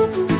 Thank you.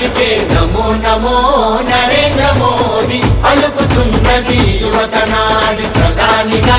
పలికే నమో నమో నరేంద్ర మోదీ అలుకుతున్నది యువత నాడి ప్రధానిగా.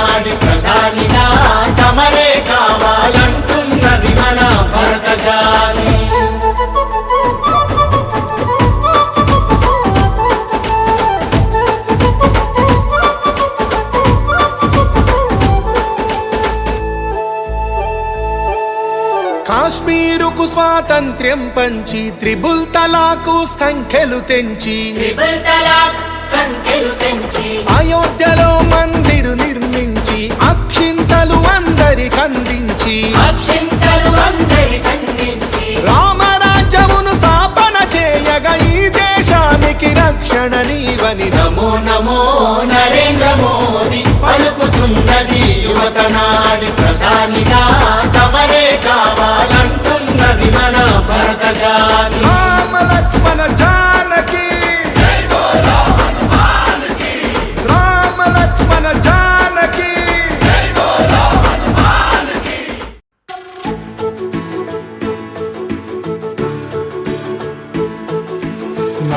కాశ్మీరుకు స్వాతంత్ర్యం పంచి త్రిబుల్ తలాకు సంఖ్యలు తెంచి అయోధ్యలో మందిరు నిర్మించి అక్షింతలు అందరికందించి అక్షింతలు అందరి దేశానికి రక్షణ నీవని. నమో నమో నరేంద్ర మోదీ. పలుకుతున్నది యువత నాడి ప్రధానిగా. తమరే కావాలంటున్నది మన భరత జాతి. రామ లక్ష్మణ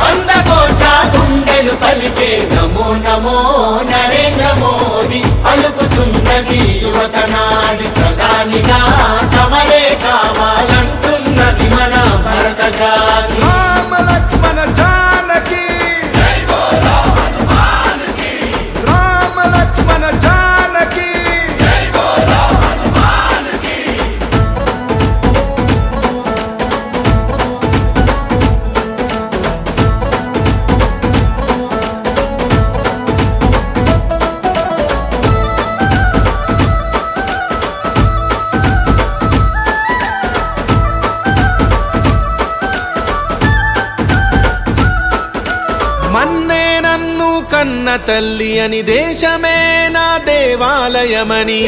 వంద కోట్ల గుండెలు పలికే నమో నమో నరేంద్ర మోదీ పలుకుతున్నది యువతనా. కన్న తల్లి అని దేశమే నా దేవాలయమని.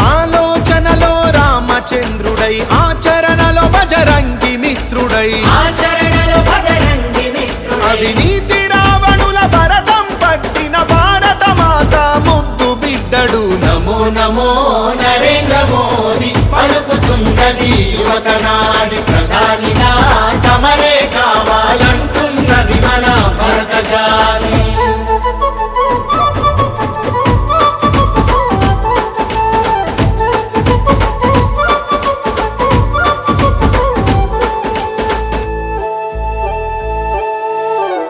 ఆలోచనలో రామచంద్రుడై ఆచరణలో బజరంగి మిత్రుడై. ఆచరణలో భజరంగి మిత్రుడై. అవినీతి రావణుల భరతం పట్టిన భారత మాత ముద్దు బిడ్డడు. నమో నమో నరేంద్ర మోదీ.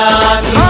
Jagat